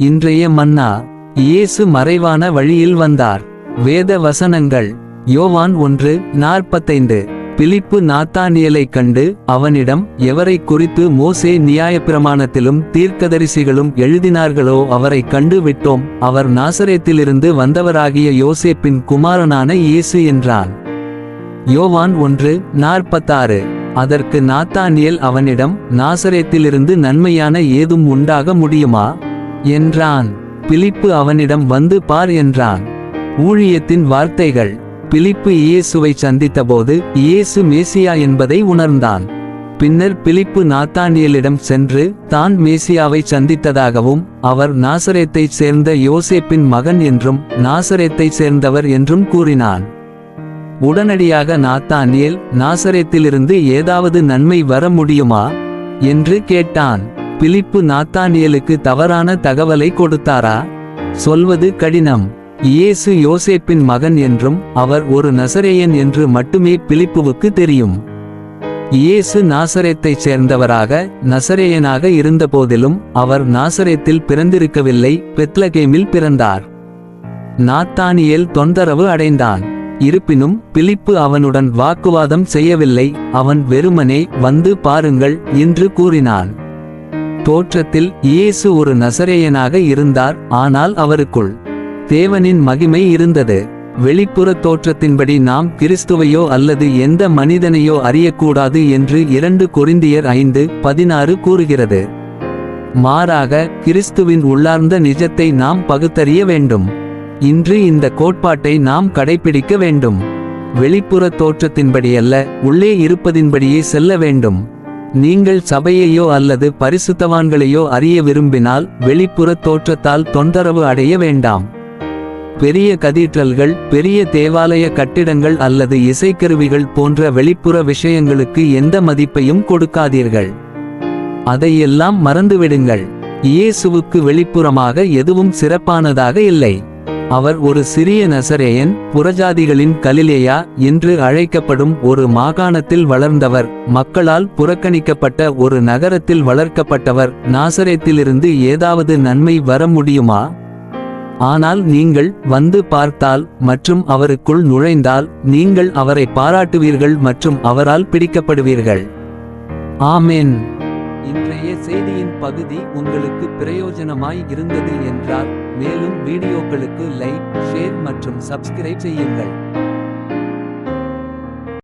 இன்றைய மன்னா இயேசு மறைவான வழியில் வந்தார். வேத வசனங்கள் யோவான் ஒன்று நாற்பத்தைந்து. பிலிப்பு நாத்தானியலைக் கண்டு அவனிடம் எவரை குறித்து மோசே நியாயப்பிரமாணத்திலும் தீர்க்கதரிசிகளும் எழுதினார்களோ அவரைக் கண்டு விட்டோம். அவர் நாசரேத்திலிருந்து வந்தவராகிய யோசேப்பின் குமாரனான இயேசு என்றான். யோவான் ஒன்று நாற்பத்தாறு. அதற்கு நாத்தானியல் அவனிடம் நாசரேத்திலிருந்து நன்மையான ஏதும் உண்டாக முடியுமா? என்றான். பிலிப்பு அவனிடம் வந்து பார் என்றான். ஊழியத்தின் வார்த்தைகள். பிலிப்பு இயேசுவை சந்தித்தபோது இயேசு மேசியா என்பதை உணர்ந்தான். பின்னர் பிலிப்பு நாத்தானியலிடம் சென்று தான் மேசியாவை சந்தித்ததாகவும் அவர் நாசரேத்தைச் சேர்ந்த யோசேப்பின் மகன் என்றும் நாசரேத்தைச் சேர்ந்தவர் என்றும் கூறினான். உடனடியாக நாத்தானியேல் நாசரேத்திலிருந்து ஏதாவது நன்மை வர முடியுமா? என்று கேட்டான். பிலிப்பு நாத்தானியலுக்கு தவறான தகவலை கொடுத்தாரா? சொல்வது கடினம். இயேசு யோசேப்பின் மகன் என்றும் அவர் ஒரு நசரேயன் என்று மட்டுமே பிலிப்புவுக்கு தெரியும். இயேசு நாசரேத்தைச் சேர்ந்தவராக நசரேயனாக இருந்தபோதிலும் அவர் நாசரேத்தில் பிறந்திருக்கவில்லை பெத்லகேமில் பிறந்தார். நாத்தானியல் தொந்தரவு அடைந்தான். இருப்பினும் பிலிப்பு அவனுடன் வாக்குவாதம் செய்யவில்லை அவன் வெறுமனே வந்து பாருங்கள் என்று கூறினான். தோற்றத்தில் இயேசு ஒரு நசரேயனாக இருந்தார் ஆனால் அவருக்குள் தேவனின் மகிமை இருந்தது. வெளிப்புற தோற்றத்தின்படி நாம் கிறிஸ்துவையோ அல்லது எந்த மனிதனையோ அறியக்கூடாது என்று இரண்டு கொரிந்தியர் ஐந்து பதினாறு கூறுகிறது. மாறாக கிறிஸ்துவின் உள்ளார்ந்த நிஜத்தை நாம் பகுத்தறிய வேண்டும். இன்று இந்த கோட்பாட்டை நாம் கடைபிடிக்க வேண்டும். வெளிப்புற தோற்றத்தின்படியல்ல உள்ளே இருப்பதின்படியே செல்ல வேண்டும். நீங்கள் சபையையோ அல்லது பரிசுத்தவான்களையோ அறிய விரும்பினால் வெளிப்புற தோற்றத்தால் தொந்தரவு அடைய வேண்டாம். பெரிய கதீட்ரல்கள் பெரிய தேவாலய கட்டிடங்கள் அல்லது இசைக்கருவிகள் போன்ற வெளிப்புற விஷயங்களுக்கு எந்த மதிப்பையும் கொடுக்காதீர்கள். அதையெல்லாம் மறந்துவிடுங்கள். இயேசுவுக்கு வெளிப்புறமாக எதுவும் சிறப்பானதாக இல்லை. அவர் ஒரு சிறிய நசரேயன் புறஜாதிகளின் கலிலேயா என்று அழைக்கப்படும் ஒரு மாகாணத்தில் வளர்ந்தவர் மக்களால் புறக்கணிக்கப்பட்ட ஒரு நகரத்தில் வளர்க்கப்பட்டவர். நாசரேத்திலிருந்து ஏதாவது நன்மை வர முடியுமா? ஆனால் நீங்கள் வந்து பார்த்தால் மற்றும் அவருக்குள் நுழைந்தால் நீங்கள் அவரை பாராட்டுவீர்கள் மற்றும் அவரால் பிடிக்கப்படுவீர்கள். ஆமேன். இன்றைய செய்தியின் பகுதி உங்களுக்கு பிரயோஜனமாய் இருந்தது என்றால் மேலும் வீடியோக்களுக்கு லைக் ஷேர் மற்றும் சப்ஸ்கிரைப் செய்யுங்கள்.